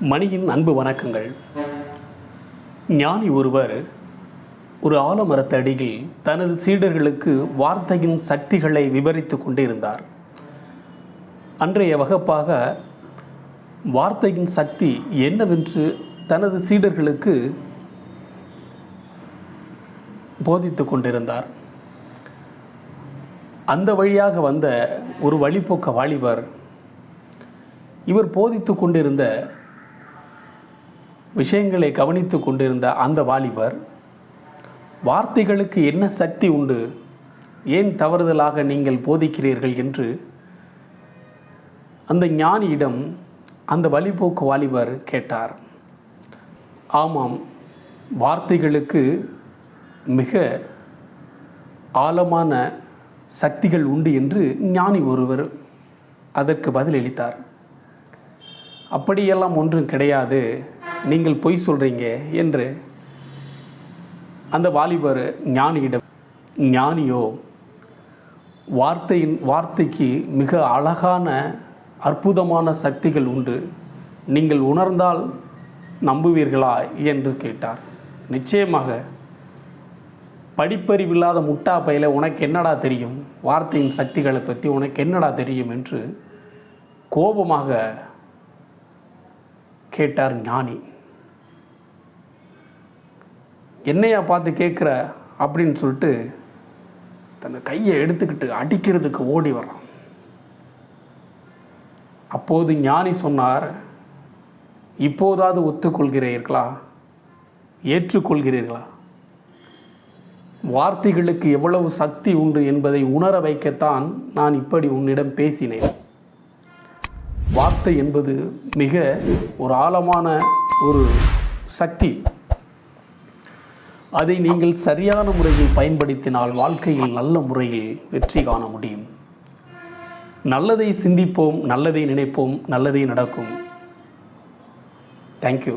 மணியின் அன்பு வணக்கங்கள். ஞானி ஒருவர் ஒரு ஆலமரத்தடியில் தனது சீடர்களுக்கு வார்த்தையின் சக்திகளை விவரித்து கொண்டிருந்தார். அன்றைய வகுப்பாக வார்த்தையின் சக்தி என்னவென்று தனது சீடர்களுக்கு போதித்து கொண்டிருந்தார். அந்த வழியாக வந்த ஒரு வழிபோக்க வாலிபர் இவர் போதித்து கொண்டிருந்த விஷயங்களை கவனித்து கொண்டிருந்த அந்த வாலிபர் வார்த்தைகளுக்கு என்ன சக்தி உண்டு? ஏன் தவறுதலாக நீங்கள் போதிக்கிறீர்கள் என்று அந்த ஞானியிடம் அந்த வழிபோக்கு வாலிபர் கேட்டார். ஆமாம் வார்த்தைகளுக்கு மிக ஆழமான சக்திகள் உண்டு என்று ஞானி ஒருவர் அதற்கு பதிலளித்தார். அப்படியெல்லாம் ஒன்றும் கிடையாது. நீங்கள் பொய் சொல்கிறீங்க என்று அந்த வாலிபர் ஞானியிடம் ஞானியோ வார்த்தையின் வார்த்தைக்கு மிக அழகான அற்புதமான சக்திகள் உண்டு. நீங்கள் உணர்ந்தால் நம்புவீர்களா? என்று கேட்டார். நிச்சயமாக. படிப்பறிவில்லாத முட்டா பையில உனக்கு என்னடா தெரியும்? வார்த்தையின் சக்திகளை பற்றி உனக்கு என்னடா தெரியும்? என்று கோபமாக கேட்டார் ஞானி. என்னையா பார்த்து கேட்குற அப்படின்னு சொல்லிட்டு தன் கையை எடுத்துக்கிட்டு அடிக்கிறதுக்கு ஓடி வர்றான். அப்போது ஞானி சொன்னார் இப்போதாவது ஒத்துக்கொள்கிறீர்களா? ஏற்றுக்கொள்கிறீர்களா? வார்த்தைகளுக்கு எவ்வளவு சக்தி உண்டு என்பதை உணர வைக்கத்தான் நான் இப்படி உன்னிடம் பேசினேன். வார்த்தை என்பது மிக ஒரு ஆழமான ஒரு சக்தி. அதை நீங்கள் சரியான முறையில் பயன்படுத்தினால் வாழ்க்கையில் நல்ல முறையில் வெற்றி காண முடியும். நல்லதை சிந்திப்போம் நல்லதை நினைப்போம் நல்லதே நடக்கும். தேங்க்யூ